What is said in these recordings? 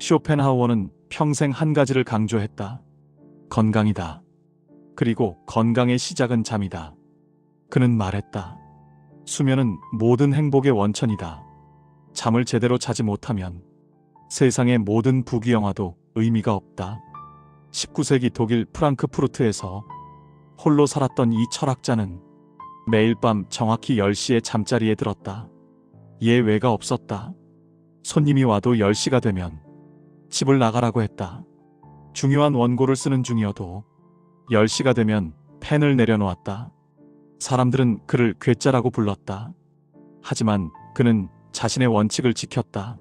쇼펜하우어는 평생 한 가지를 강조했다. 건강이다. 그리고 건강의 시작은 잠이다. 그는 말했다. 수면은 모든 행복의 원천이다. 잠을 제대로 자지 못하면 세상의 모든 부귀영화도 의미가 없다. 19세기 독일 프랑크푸르트에서 홀로 살았던 이 철학자는 매일 밤 정확히 10시에 잠자리에 들었다. 예외가 없었다. 손님이 와도 10시가 되면 집을 나가라고 했다. 중요한 원고를 쓰는 중이어도 10시가 되면 펜을 내려놓았다. 사람들은 그를 괴짜라고 불렀다. 하지만 그는 자신의 원칙을 지켰다.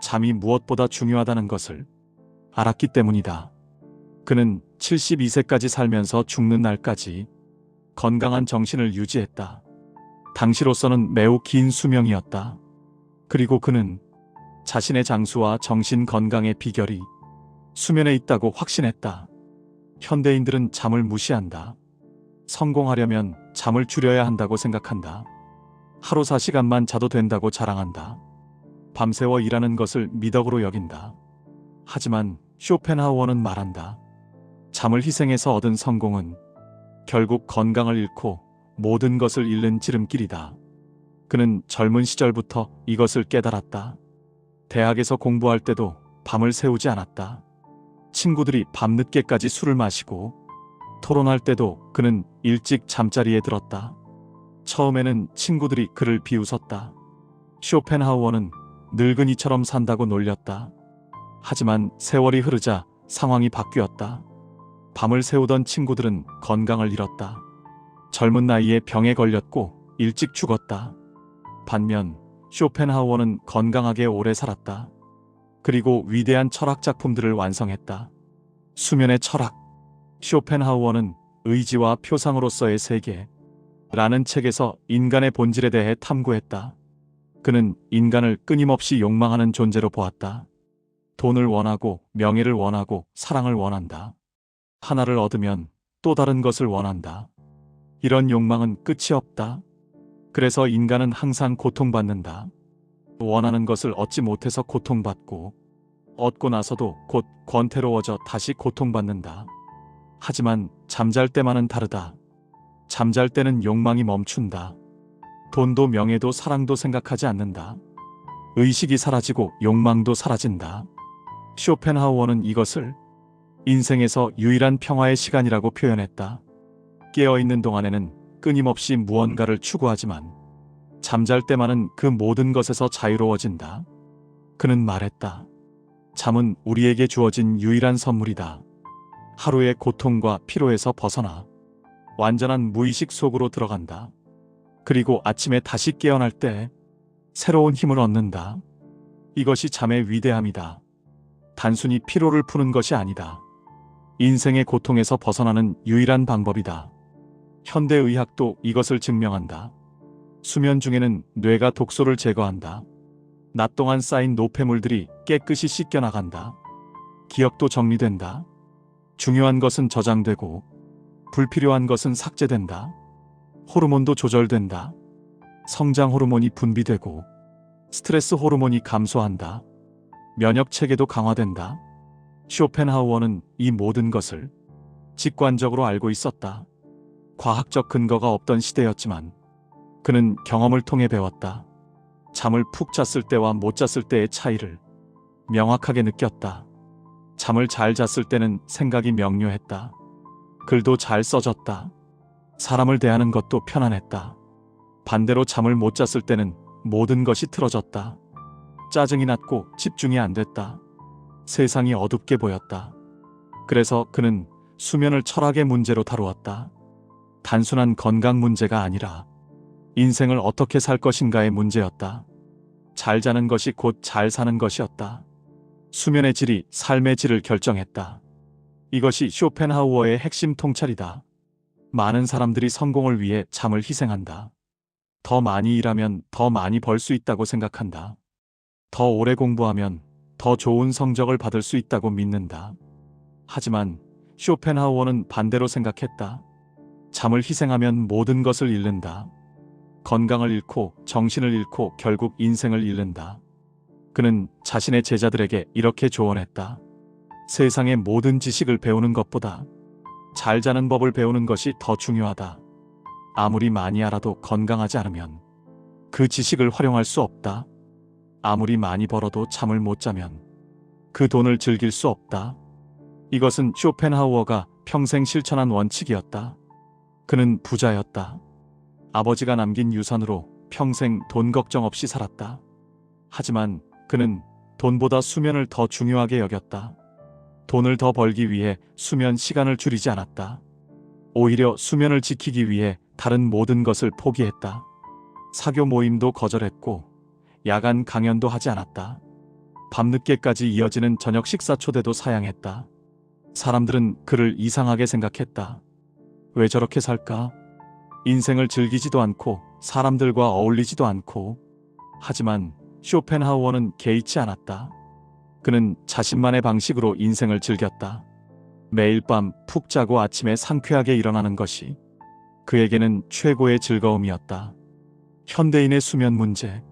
잠이 무엇보다 중요하다는 것을 알았기 때문이다. 그는 72세까지 살면서 죽는 날까지 건강한 정신을 유지했다. 당시로서는 매우 긴 수명이었다. 그리고 그는 자신의 장수와 정신 건강의 비결이 수면에 있다고 확신했다. 현대인들은 잠을 무시한다. 성공하려면 잠을 줄여야 한다고 생각한다. 하루 4시간만 자도 된다고 자랑한다. 밤새워 일하는 것을 미덕으로 여긴다. 하지만 쇼펜하우어는 말한다. 잠을 희생해서 얻은 성공은 결국 건강을 잃고 모든 것을 잃는 지름길이다. 그는 젊은 시절부터 이것을 깨달았다. 대학에서 공부할 때도 밤을 새우지 않았다. 친구들이 밤늦게까지 술을 마시고 토론할 때도 그는 일찍 잠자리에 들었다. 처음에는 친구들이 그를 비웃었다. 쇼펜하우어는 늙은이처럼 산다고 놀렸다. 하지만 세월이 흐르자 상황이 바뀌었다. 밤을 새우던 친구들은 건강을 잃었다. 젊은 나이에 병에 걸렸고 일찍 죽었다. 반면 쇼펜하우어는 건강하게 오래 살았다. 그리고 위대한 철학 작품들을 완성했다. 수면의 철학. 쇼펜하우어는 의지와 표상으로서의 세계. 라는 책에서 인간의 본질에 대해 탐구했다. 그는 인간을 끊임없이 욕망하는 존재로 보았다. 돈을 원하고 명예를 원하고 사랑을 원한다. 하나를 얻으면 또 다른 것을 원한다. 이런 욕망은 끝이 없다. 그래서 인간은 항상 고통받는다. 원하는 것을 얻지 못해서 고통받고 얻고 나서도 곧 권태로워져 다시 고통받는다. 하지만 잠잘 때만은 다르다. 잠잘 때는 욕망이 멈춘다. 돈도 명예도 사랑도 생각하지 않는다. 의식이 사라지고 욕망도 사라진다. 쇼펜하우어는 이것을 인생에서 유일한 평화의 시간이라고 표현했다. 깨어있는 동안에는 끊임없이 무언가를 추구하지만 잠잘 때만은 그 모든 것에서 자유로워진다. 그는 말했다. 잠은 우리에게 주어진 유일한 선물이다. 하루의 고통과 피로에서 벗어나 완전한 무의식 속으로 들어간다. 그리고 아침에 다시 깨어날 때 새로운 힘을 얻는다. 이것이 잠의 위대함이다. 단순히 피로를 푸는 것이 아니다. 인생의 고통에서 벗어나는 유일한 방법이다. 현대의학도 이것을 증명한다. 수면 중에는 뇌가 독소를 제거한다. 낮 동안 쌓인 노폐물들이 깨끗이 씻겨나간다. 기억도 정리된다. 중요한 것은 저장되고 불필요한 것은 삭제된다. 호르몬도 조절된다. 성장 호르몬이 분비되고 스트레스 호르몬이 감소한다. 면역 체계도 강화된다. 쇼펜하우어는 이 모든 것을 직관적으로 알고 있었다. 과학적 근거가 없던 시대였지만 그는 경험을 통해 배웠다. 잠을 푹 잤을 때와 못 잤을 때의 차이를 명확하게 느꼈다. 잠을 잘 잤을 때는 생각이 명료했다. 글도 잘 써졌다. 사람을 대하는 것도 편안했다. 반대로 잠을 못 잤을 때는 모든 것이 틀어졌다. 짜증이 났고 집중이 안 됐다. 세상이 어둡게 보였다. 그래서 그는 수면을 철학의 문제로 다루었다. 단순한 건강 문제가 아니라 인생을 어떻게 살 것인가의 문제였다. 잘 자는 것이 곧 잘 사는 것이었다. 수면의 질이 삶의 질을 결정했다. 이것이 쇼펜하우어의 핵심 통찰이다. 많은 사람들이 성공을 위해 잠을 희생한다. 더 많이 일하면 더 많이 벌 수 있다고 생각한다. 더 오래 공부하면 더 좋은 성적을 받을 수 있다고 믿는다. 하지만 쇼펜하우어는 반대로 생각했다. 잠을 희생하면 모든 것을 잃는다. 건강을 잃고 정신을 잃고 결국 인생을 잃는다. 그는 자신의 제자들에게 이렇게 조언했다. 세상의 모든 지식을 배우는 것보다 잘 자는 법을 배우는 것이 더 중요하다. 아무리 많이 알아도 건강하지 않으면 그 지식을 활용할 수 없다. 아무리 많이 벌어도 잠을 못 자면 그 돈을 즐길 수 없다. 이것은 쇼펜하우어가 평생 실천한 원칙이었다. 그는 부자였다. 아버지가 남긴 유산으로 평생 돈 걱정 없이 살았다. 하지만 그는 돈보다 수면을 더 중요하게 여겼다. 돈을 더 벌기 위해 수면 시간을 줄이지 않았다. 오히려 수면을 지키기 위해 다른 모든 것을 포기했다. 사교 모임도 거절했고 야간 강연도 하지 않았다. 밤늦게까지 이어지는 저녁 식사 초대도 사양했다. 사람들은 그를 이상하게 생각했다. 왜 저렇게 살까? 인생을 즐기지도 않고 사람들과 어울리지도 않고 하지만 쇼펜하우어는 개의치 않았다. 그는 자신만의 방식으로 인생을 즐겼다. 매일 밤 푹 자고 아침에 상쾌하게 일어나는 것이 그에게는 최고의 즐거움이었다. 현대인의 수면 문제.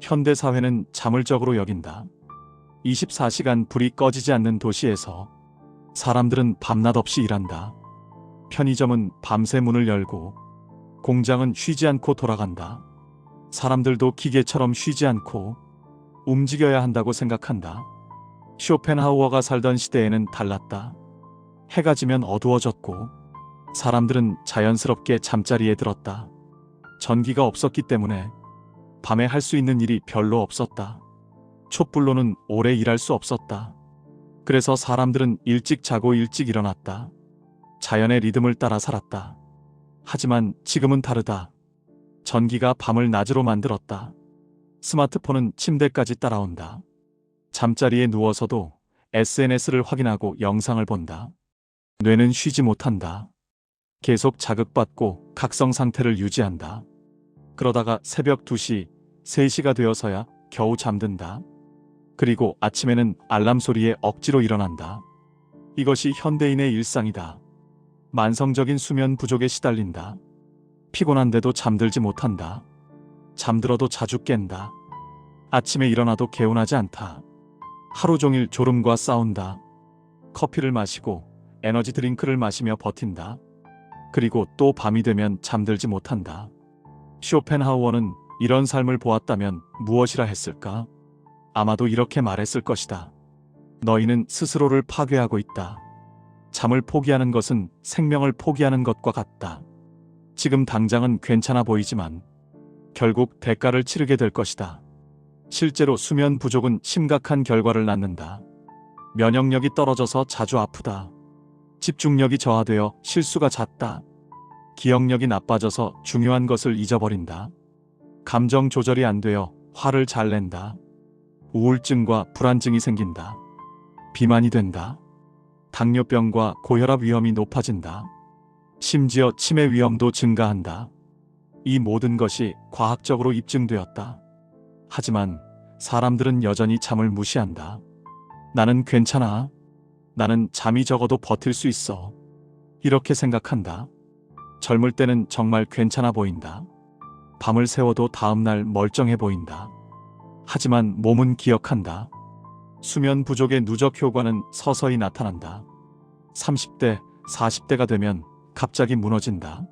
현대 사회는 자물적으로 여긴다. 24시간 불이 꺼지지 않는 도시에서 사람들은 밤낮 없이 일한다. 편의점은 밤새 문을 열고 공장은 쉬지 않고 돌아간다. 사람들도 기계처럼 쉬지 않고 움직여야 한다고 생각한다. 쇼펜하우어가 살던 시대에는 달랐다. 해가 지면 어두워졌고 사람들은 자연스럽게 잠자리에 들었다. 전기가 없었기 때문에 밤에 할 수 있는 일이 별로 없었다. 촛불로는 오래 일할 수 없었다. 그래서 사람들은 일찍 자고 일찍 일어났다. 자연의 리듬을 따라 살았다. 하지만 지금은 다르다. 전기가 밤을 낮으로 만들었다. 스마트폰은 침대까지 따라온다. 잠자리에 누워서도 SNS를 확인하고 영상을 본다. 뇌는 쉬지 못한다. 계속 자극받고 각성 상태를 유지한다. 그러다가 새벽 2시, 3시가 되어서야 겨우 잠든다. 그리고 아침에는 알람 소리에 억지로 일어난다. 이것이 현대인의 일상이다. 만성적인 수면 부족에 시달린다. 피곤한데도 잠들지 못한다. 잠들어도 자주 깬다. 아침에 일어나도 개운하지 않다. 하루 종일 졸음과 싸운다. 커피를 마시고 에너지 드링크를 마시며 버틴다. 그리고 또 밤이 되면 잠들지 못한다. 쇼펜하우어는 이런 삶을 보았다면 무엇이라 했을까? 아마도 이렇게 말했을 것이다. 너희는 스스로를 파괴하고 있다. 잠을 포기하는 것은 생명을 포기하는 것과 같다. 지금 당장은 괜찮아 보이지만 결국 대가를 치르게 될 것이다. 실제로 수면 부족은 심각한 결과를 낳는다. 면역력이 떨어져서 자주 아프다. 집중력이 저하되어 실수가 잦다. 기억력이 나빠져서 중요한 것을 잊어버린다. 감정 조절이 안 되어 화를 잘 낸다. 우울증과 불안증이 생긴다. 비만이 된다. 당뇨병과 고혈압 위험이 높아진다. 심지어 치매 위험도 증가한다. 이 모든 것이 과학적으로 입증되었다. 하지만 사람들은 여전히 잠을 무시한다. 나는 괜찮아. 나는 잠이 적어도 버틸 수 있어. 이렇게 생각한다. 젊을 때는 정말 괜찮아 보인다. 밤을 새워도 다음날 멀쩡해 보인다. 하지만 몸은 기억한다. 수면 부족의 누적 효과는 서서히 나타난다. 30대, 40대가 되면 갑자기 무너진다.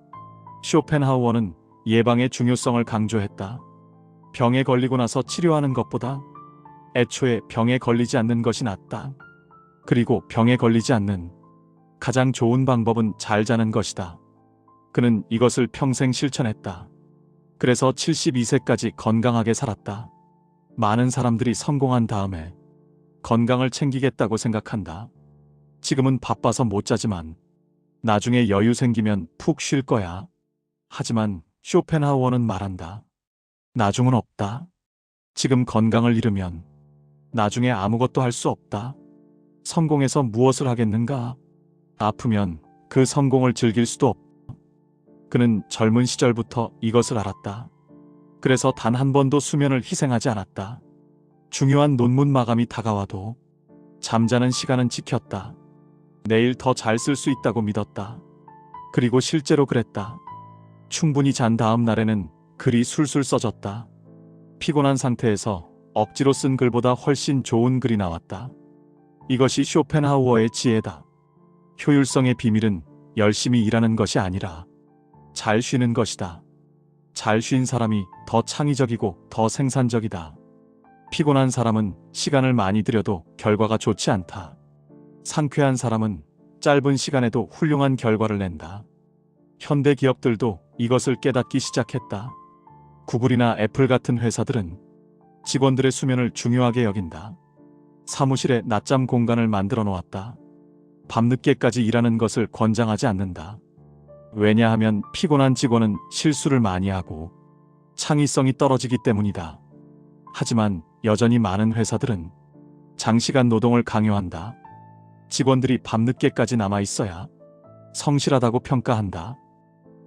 쇼펜하우어는 예방의 중요성을 강조했다. 병에 걸리고 나서 치료하는 것보다 애초에 병에 걸리지 않는 것이 낫다. 그리고 병에 걸리지 않는 가장 좋은 방법은 잘 자는 것이다. 그는 이것을 평생 실천했다. 그래서 72세까지 건강하게 살았다. 많은 사람들이 성공한 다음에 건강을 챙기겠다고 생각한다. 지금은 바빠서 못 자지만 나중에 여유 생기면 푹 쉴 거야. 하지만 쇼펜하우어는 말한다. 나중은 없다. 지금 건강을 잃으면 나중에 아무것도 할 수 없다. 성공해서 무엇을 하겠는가? 아프면 그 성공을 즐길 수도 없다. 그는 젊은 시절부터 이것을 알았다. 그래서 단 한 번도 수면을 희생하지 않았다. 중요한 논문 마감이 다가와도 잠자는 시간은 지켰다. 내일 더 잘 쓸 수 있다고 믿었다. 그리고 실제로 그랬다. 충분히 잔 다음 날에는 글이 술술 써졌다. 피곤한 상태에서 억지로 쓴 글보다 훨씬 좋은 글이 나왔다. 이것이 쇼펜하우어의 지혜다. 효율성의 비밀은 열심히 일하는 것이 아니라 잘 쉬는 것이다. 잘 쉰 사람이 더 창의적이고 더 생산적이다. 피곤한 사람은 시간을 많이 들여도 결과가 좋지 않다. 상쾌한 사람은 짧은 시간에도 훌륭한 결과를 낸다. 현대 기업들도 이것을 깨닫기 시작했다. 구글이나 애플 같은 회사들은 직원들의 수면을 중요하게 여긴다. 사무실에 낮잠 공간을 만들어 놓았다. 밤늦게까지 일하는 것을 권장하지 않는다. 왜냐하면 피곤한 직원은 실수를 많이 하고 창의성이 떨어지기 때문이다. 하지만 여전히 많은 회사들은 장시간 노동을 강요한다. 직원들이 밤늦게까지 남아 있어야 성실하다고 평가한다.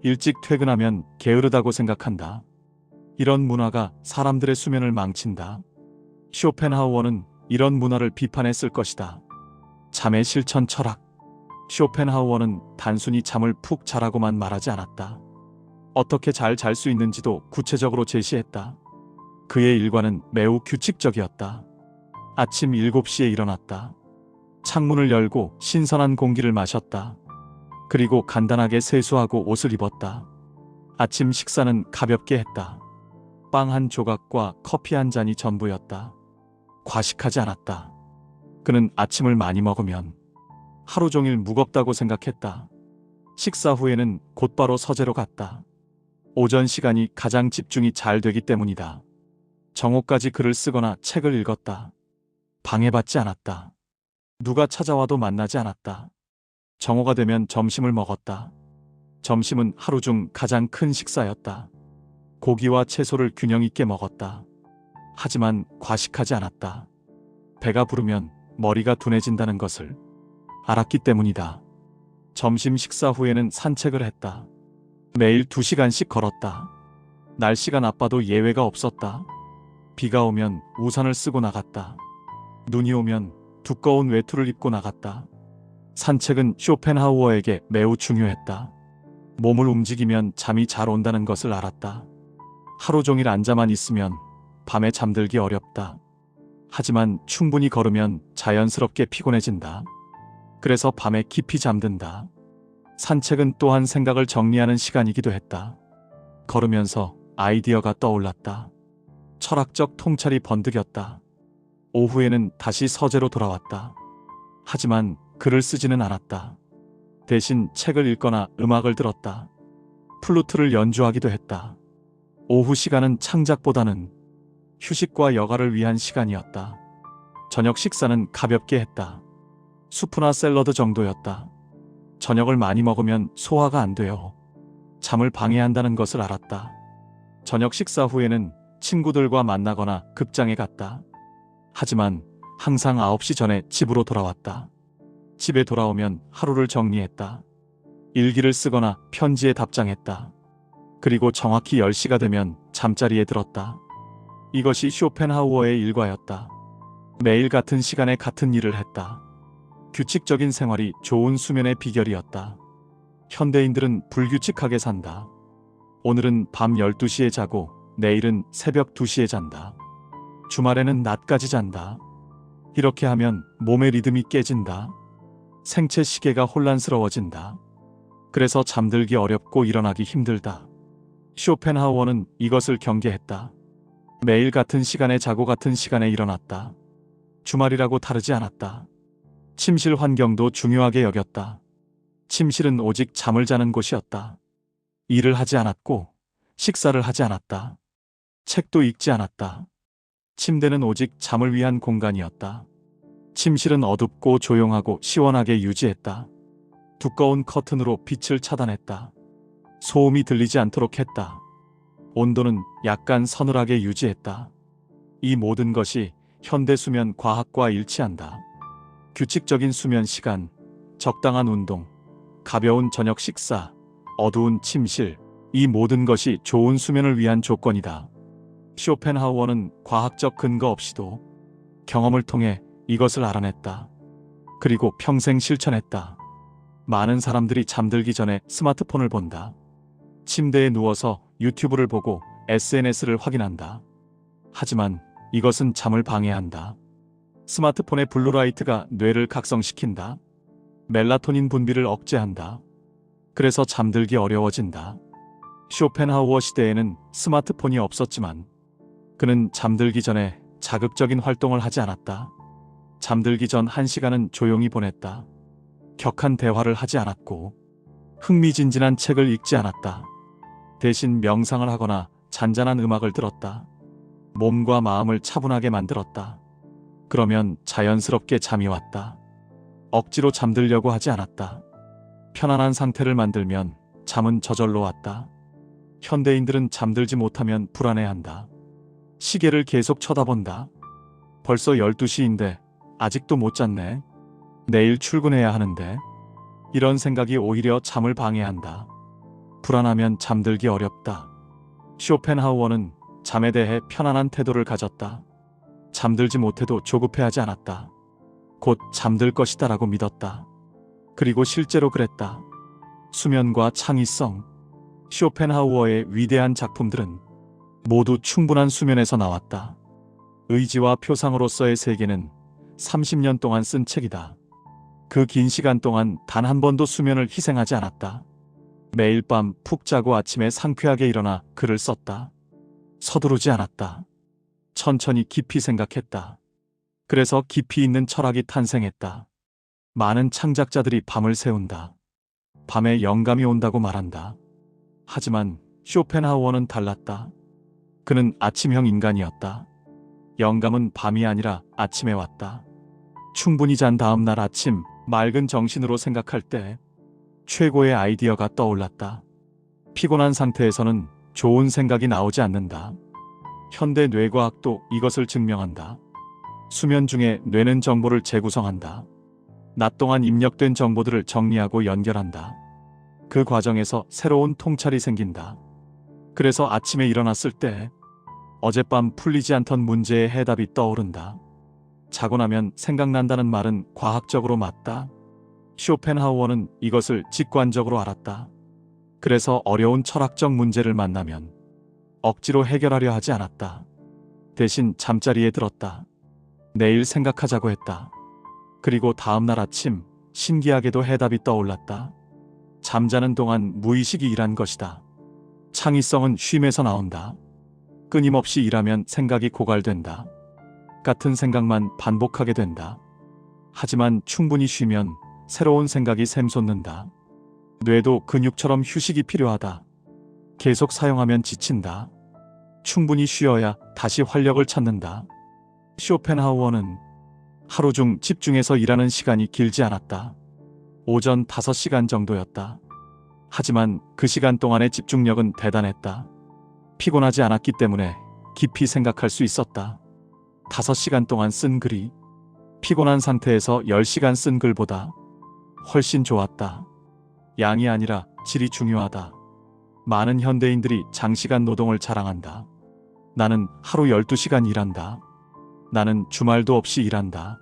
일찍 퇴근하면 게으르다고 생각한다. 이런 문화가 사람들의 수면을 망친다. 쇼펜하우어는 이런 문화를 비판했을 것이다. 잠의 실천 철학. 쇼펜하우어는 단순히 잠을 푹 자라고만 말하지 않았다. 어떻게 잘 잘 수 있는지도 구체적으로 제시했다. 그의 일과는 매우 규칙적이었다. 아침 7시에 일어났다. 창문을 열고 신선한 공기를 마셨다. 그리고 간단하게 세수하고 옷을 입었다. 아침 식사는 가볍게 했다. 빵 한 조각과 커피 한 잔이 전부였다. 과식하지 않았다. 그는 아침을 많이 먹으면 하루 종일 무겁다고 생각했다. 식사 후에는 곧바로 서재로 갔다. 오전 시간이 가장 집중이 잘 되기 때문이다. 정오까지 글을 쓰거나 책을 읽었다. 방해받지 않았다. 누가 찾아와도 만나지 않았다. 정오가 되면 점심을 먹었다. 점심은 하루 중 가장 큰 식사였다. 고기와 채소를 균형 있게 먹었다. 하지만 과식하지 않았다. 배가 부르면 머리가 둔해진다는 것을 알았기 때문이다. 점심 식사 후에는 산책을 했다. 매일 2시간씩 걸었다. 날씨가 나빠도 예외가 없었다. 비가 오면 우산을 쓰고 나갔다. 눈이 오면 두꺼운 외투를 입고 나갔다. 산책은 쇼펜하우어에게 매우 중요했다. 몸을 움직이면 잠이 잘 온다는 것을 알았다. 하루 종일 앉아만 있으면 밤에 잠들기 어렵다. 하지만 충분히 걸으면 자연스럽게 피곤해진다. 그래서 밤에 깊이 잠든다. 산책은 또한 생각을 정리하는 시간이기도 했다. 걸으면서 아이디어가 떠올랐다. 철학적 통찰이 번득였다. 오후에는 다시 서재로 돌아왔다. 하지만 글을 쓰지는 않았다. 대신 책을 읽거나 음악을 들었다. 플루트를 연주하기도 했다. 오후 시간은 창작보다는 휴식과 여가를 위한 시간이었다. 저녁 식사는 가볍게 했다. 수프나 샐러드 정도였다. 저녁을 많이 먹으면 소화가 안 돼요. 잠을 방해한다는 것을 알았다. 저녁 식사 후에는 친구들과 만나거나 극장에 갔다. 하지만 항상 9시 전에 집으로 돌아왔다. 집에 돌아오면 하루를 정리했다. 일기를 쓰거나 편지에 답장했다. 그리고 정확히 10시가 되면 잠자리에 들었다. 이것이 쇼펜하우어의 일과였다. 매일 같은 시간에 같은 일을 했다. 규칙적인 생활이 좋은 수면의 비결이었다. 현대인들은 불규칙하게 산다. 오늘은 밤 12시에 자고 내일은 새벽 2시에 잔다. 주말에는 낮까지 잔다. 이렇게 하면 몸의 리듬이 깨진다. 생체 시계가 혼란스러워진다. 그래서 잠들기 어렵고 일어나기 힘들다. 쇼펜하우어는 이것을 경계했다. 매일 같은 시간에 자고 같은 시간에 일어났다. 주말이라고 다르지 않았다. 침실 환경도 중요하게 여겼다. 침실은 오직 잠을 자는 곳이었다. 일을 하지 않았고 식사를 하지 않았다. 책도 읽지 않았다. 침대는 오직 잠을 위한 공간이었다. 침실은 어둡고 조용하고 시원하게 유지했다. 두꺼운 커튼으로 빛을 차단했다. 소음이 들리지 않도록 했다. 온도는 약간 서늘하게 유지했다. 이 모든 것이 현대 수면 과학과 일치한다. 규칙적인 수면 시간, 적당한 운동, 가벼운 저녁 식사, 어두운 침실, 이 모든 것이 좋은 수면을 위한 조건이다. 쇼펜하우어는 과학적 근거 없이도 경험을 통해 이것을 알아냈다. 그리고 평생 실천했다. 많은 사람들이 잠들기 전에 스마트폰을 본다. 침대에 누워서 유튜브를 보고 SNS를 확인한다. 하지만 이것은 잠을 방해한다. 스마트폰의 블루라이트가 뇌를 각성시킨다. 멜라토닌 분비를 억제한다. 그래서 잠들기 어려워진다. 쇼펜하우어 시대에는 스마트폰이 없었지만 그는 잠들기 전에 자극적인 활동을 하지 않았다. 잠들기 전 한 시간은 조용히 보냈다. 격한 대화를 하지 않았고 흥미진진한 책을 읽지 않았다. 대신 명상을 하거나 잔잔한 음악을 들었다. 몸과 마음을 차분하게 만들었다. 그러면 자연스럽게 잠이 왔다. 억지로 잠들려고 하지 않았다. 편안한 상태를 만들면 잠은 저절로 왔다. 현대인들은 잠들지 못하면 불안해한다. 시계를 계속 쳐다본다. 벌써 12시인데 아직도 못 잤네. 내일 출근해야 하는데. 이런 생각이 오히려 잠을 방해한다. 불안하면 잠들기 어렵다. 쇼펜하우어는 잠에 대해 편안한 태도를 가졌다. 잠들지 못해도 조급해하지 않았다. 곧 잠들 것이다 라고 믿었다. 그리고 실제로 그랬다. 수면과 창의성. 쇼펜하우어의 위대한 작품들은 모두 충분한 수면에서 나왔다. 의지와 표상으로서의 세계는 30년 동안 쓴 책이다. 그 긴 시간 동안 단 한 번도 수면을 희생하지 않았다. 매일 밤 푹 자고 아침에 상쾌하게 일어나 글을 썼다. 서두르지 않았다. 천천히 깊이 생각했다. 그래서 깊이 있는 철학이 탄생했다. 많은 창작자들이 밤을 새운다. 밤에 영감이 온다고 말한다. 하지만 쇼펜하우어는 달랐다. 그는 아침형 인간이었다. 영감은 밤이 아니라 아침에 왔다. 충분히 잔 다음 날 아침 맑은 정신으로 생각할 때 최고의 아이디어가 떠올랐다. 피곤한 상태에서는 좋은 생각이 나오지 않는다. 현대 뇌과학도 이것을 증명한다. 수면 중에 뇌는 정보를 재구성한다. 낮 동안 입력된 정보들을 정리하고 연결한다. 그 과정에서 새로운 통찰이 생긴다. 그래서 아침에 일어났을 때 어젯밤 풀리지 않던 문제의 해답이 떠오른다. 자고 나면 생각난다는 말은 과학적으로 맞다. 쇼펜하우어는 이것을 직관적으로 알았다. 그래서 어려운 철학적 문제를 만나면 억지로 해결하려 하지 않았다. 대신 잠자리에 들었다. 내일 생각하자고 했다. 그리고 다음날 아침 신기하게도 해답이 떠올랐다. 잠자는 동안 무의식이 일한 것이다. 창의성은 쉼에서 나온다. 끊임없이 일하면 생각이 고갈된다. 같은 생각만 반복하게 된다. 하지만 충분히 쉬면 새로운 생각이 샘솟는다. 뇌도 근육처럼 휴식이 필요하다. 계속 사용하면 지친다. 충분히 쉬어야 다시 활력을 찾는다. 쇼펜하우어는 하루 중 집중해서 일하는 시간이 길지 않았다. 오전 5시간 정도였다. 하지만 그 시간 동안의 집중력은 대단했다. 피곤하지 않았기 때문에 깊이 생각할 수 있었다. 5시간 동안 쓴 글이 피곤한 상태에서 10시간 쓴 글보다 훨씬 좋았다. 양이 아니라 질이 중요하다. 많은 현대인들이 장시간 노동을 자랑한다. 나는 하루 12시간 일한다. 나는 주말도 없이 일한다.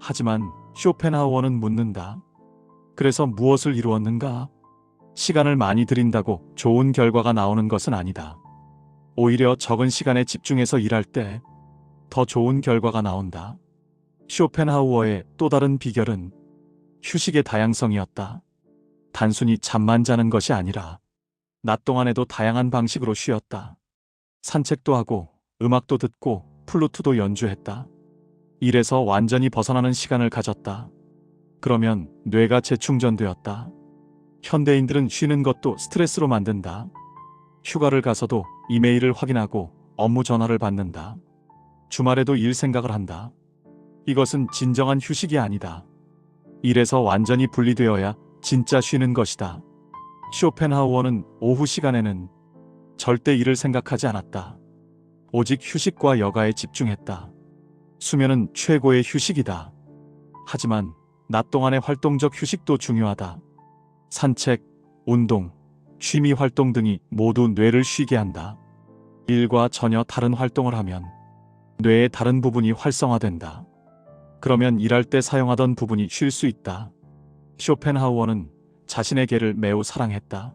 하지만 쇼펜하우어는 묻는다. 그래서 무엇을 이루었는가? 시간을 많이 들인다고 좋은 결과가 나오는 것은 아니다. 오히려 적은 시간에 집중해서 일할 때 더 좋은 결과가 나온다. 쇼펜하우어의 또 다른 비결은 휴식의 다양성이었다. 단순히 잠만 자는 것이 아니라 낮 동안에도 다양한 방식으로 쉬었다. 산책도 하고 음악도 듣고 플루트도 연주했다. 일에서 완전히 벗어나는 시간을 가졌다. 그러면 뇌가 재충전되었다. 현대인들은 쉬는 것도 스트레스로 만든다. 휴가를 가서도 이메일을 확인하고 업무 전화를 받는다. 주말에도 일 생각을 한다. 이것은 진정한 휴식이 아니다. 일에서 완전히 분리되어야 진짜 쉬는 것이다. 쇼펜하우어는 오후 시간에는 절대 일을 생각하지 않았다. 오직 휴식과 여가에 집중했다. 수면은 최고의 휴식이다. 하지만 낮 동안의 활동적 휴식도 중요하다. 산책, 운동, 취미 활동 등이 모두 뇌를 쉬게 한다. 일과 전혀 다른 활동을 하면 뇌의 다른 부분이 활성화된다. 그러면 일할 때 사용하던 부분이 쉴 수 있다. 쇼펜하우어는 자신의 개를 매우 사랑했다.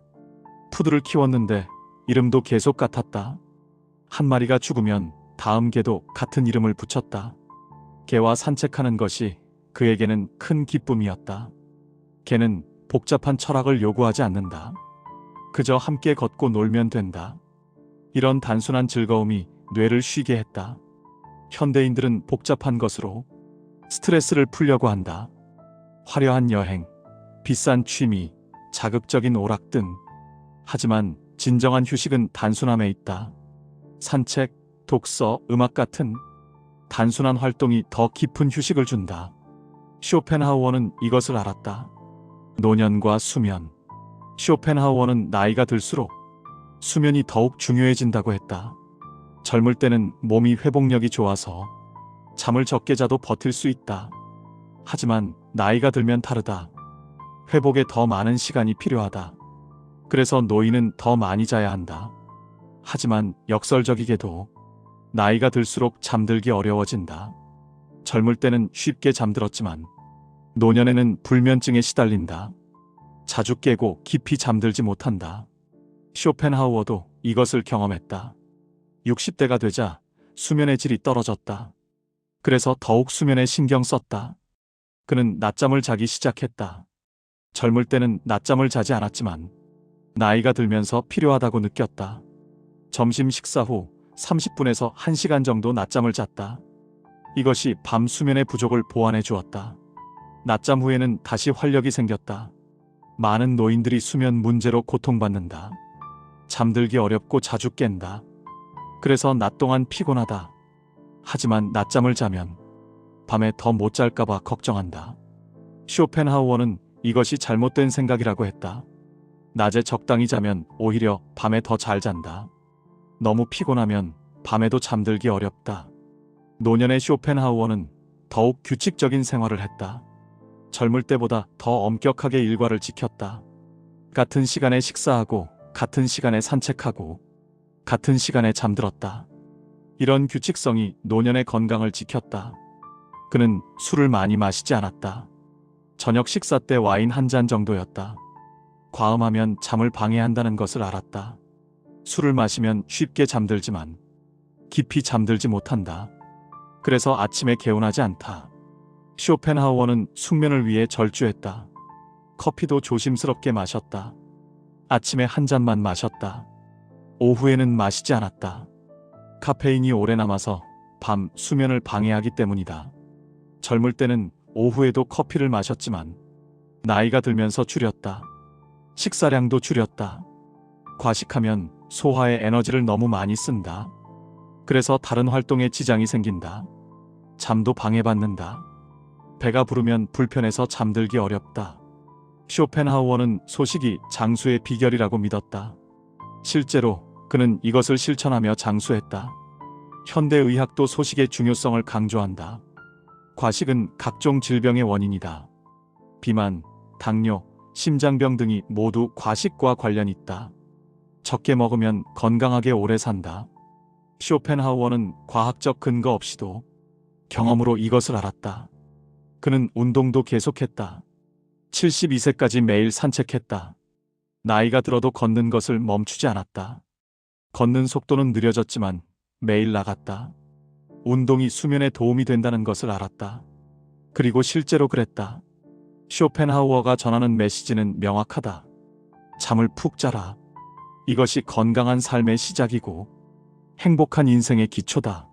푸드를 키웠는데 이름도 계속 같았다. 한 마리가 죽으면 다음 개도 같은 이름을 붙였다. 개와 산책하는 것이 그에게는 큰 기쁨이었다. 개는 복잡한 철학을 요구하지 않는다. 그저 함께 걷고 놀면 된다. 이런 단순한 즐거움이 뇌를 쉬게 했다. 현대인들은 복잡한 것으로 스트레스를 풀려고 한다. 화려한 여행, 비싼 취미, 자극적인 오락 등. 하지만 진정한 휴식은 단순함에 있다. 산책, 독서, 음악 같은 단순한 활동이 더 깊은 휴식을 준다. 쇼펜하우어는 이것을 알았다. 노년과 수면. 쇼펜하우어는 나이가 들수록 수면이 더욱 중요해진다고 했다. 젊을 때는 몸이 회복력이 좋아서 잠을 적게 자도 버틸 수 있다. 하지만 나이가 들면 다르다. 회복에 더 많은 시간이 필요하다. 그래서 노인은 더 많이 자야 한다. 하지만 역설적이게도 나이가 들수록 잠들기 어려워진다. 젊을 때는 쉽게 잠들었지만 노년에는 불면증에 시달린다. 자주 깨고 깊이 잠들지 못한다. 쇼펜하우어도 이것을 경험했다. 60대가 되자 수면의 질이 떨어졌다. 그래서 더욱 수면에 신경 썼다. 그는 낮잠을 자기 시작했다. 젊을 때는 낮잠을 자지 않았지만 나이가 들면서 필요하다고 느꼈다. 점심 식사 후 30분에서 1시간 정도 낮잠을 잤다. 이것이 밤 수면의 부족을 보완해 주었다. 낮잠 후에는 다시 활력이 생겼다. 많은 노인들이 수면 문제로 고통받는다. 잠들기 어렵고 자주 깬다. 그래서 낮 동안 피곤하다. 하지만 낮잠을 자면 밤에 더 못 잘까봐 걱정한다. 쇼펜하우어는 이것이 잘못된 생각이라고 했다. 낮에 적당히 자면 오히려 밤에 더 잘 잔다. 너무 피곤하면 밤에도 잠들기 어렵다. 노년의 쇼펜하우어는 더욱 규칙적인 생활을 했다. 젊을 때보다 더 엄격하게 일과를 지켰다. 같은 시간에 식사하고, 같은 시간에 산책하고, 같은 시간에 잠들었다. 이런 규칙성이 노년의 건강을 지켰다. 그는 술을 많이 마시지 않았다. 저녁 식사 때 와인 한 잔 정도였다. 과음하면 잠을 방해한다는 것을 알았다. 술을 마시면 쉽게 잠들지만 깊이 잠들지 못한다. 그래서 아침에 개운하지 않다. 쇼펜하우어는 숙면을 위해 절주했다. 커피도 조심스럽게 마셨다. 아침에 한 잔만 마셨다. 오후에는 마시지 않았다. 카페인이 오래 남아서 밤 수면을 방해하기 때문이다. 젊을 때는 오후에도 커피를 마셨지만 나이가 들면서 줄였다. 식사량도 줄였다. 과식하면 소화에 에너지를 너무 많이 쓴다. 그래서 다른 활동에 지장이 생긴다. 잠도 방해받는다. 배가 부르면 불편해서 잠들기 어렵다. 쇼펜하우어는 소식이 장수의 비결이라고 믿었다. 실제로 그는 이것을 실천하며 장수했다. 현대의학도 소식의 중요성을 강조한다. 과식은 각종 질병의 원인이다. 비만, 당뇨, 심장병 등이 모두 과식과 관련 있다. 적게 먹으면 건강하게 오래 산다. 쇼펜하우어는 과학적 근거 없이도 경험으로 이것을 알았다. 그는 운동도 계속했다. 72세까지 매일 산책했다. 나이가 들어도 걷는 것을 멈추지 않았다. 걷는 속도는 느려졌지만 매일 나갔다. 운동이 수면에 도움이 된다는 것을 알았다. 그리고 실제로 그랬다. 쇼펜하우어가 전하는 메시지는 명확하다. 잠을 푹 자라. 이것이 건강한 삶의 시작이고 행복한 인생의 기초다.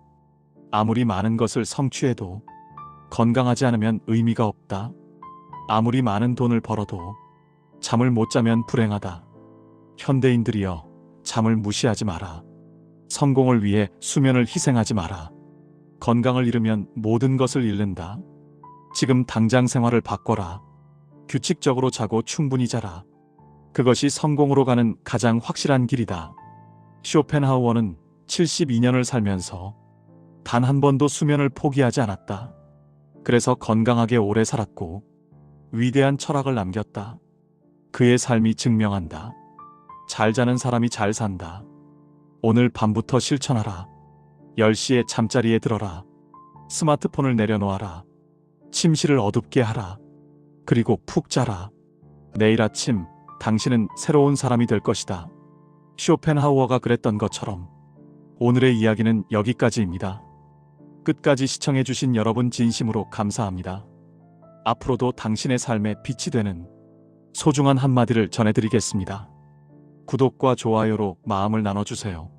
아무리 많은 것을 성취해도 건강하지 않으면 의미가 없다. 아무리 많은 돈을 벌어도 잠을 못 자면 불행하다. 현대인들이여 잠을 무시하지 마라. 성공을 위해 수면을 희생하지 마라. 건강을 잃으면 모든 것을 잃는다. 지금 당장 생활을 바꿔라. 규칙적으로 자고 충분히 자라. 그것이 성공으로 가는 가장 확실한 길이다. 쇼펜하우어는 72년을 살면서 단 한 번도 수면을 포기하지 않았다. 그래서 건강하게 오래 살았고 위대한 철학을 남겼다. 그의 삶이 증명한다. 잘 자는 사람이 잘 산다. 오늘 밤부터 실천하라. 10시에 잠자리에 들어라. 스마트폰을 내려놓아라. 침실을 어둡게 하라. 그리고 푹 자라. 내일 아침 당신은 새로운 사람이 될 것이다. 쇼펜하우어가 그랬던 것처럼 오늘의 이야기는 여기까지입니다. 끝까지 시청해주신 여러분 진심으로 감사합니다. 앞으로도 당신의 삶에 빛이 되는 소중한 한마디를 전해드리겠습니다. 구독과 좋아요로 마음을 나눠주세요.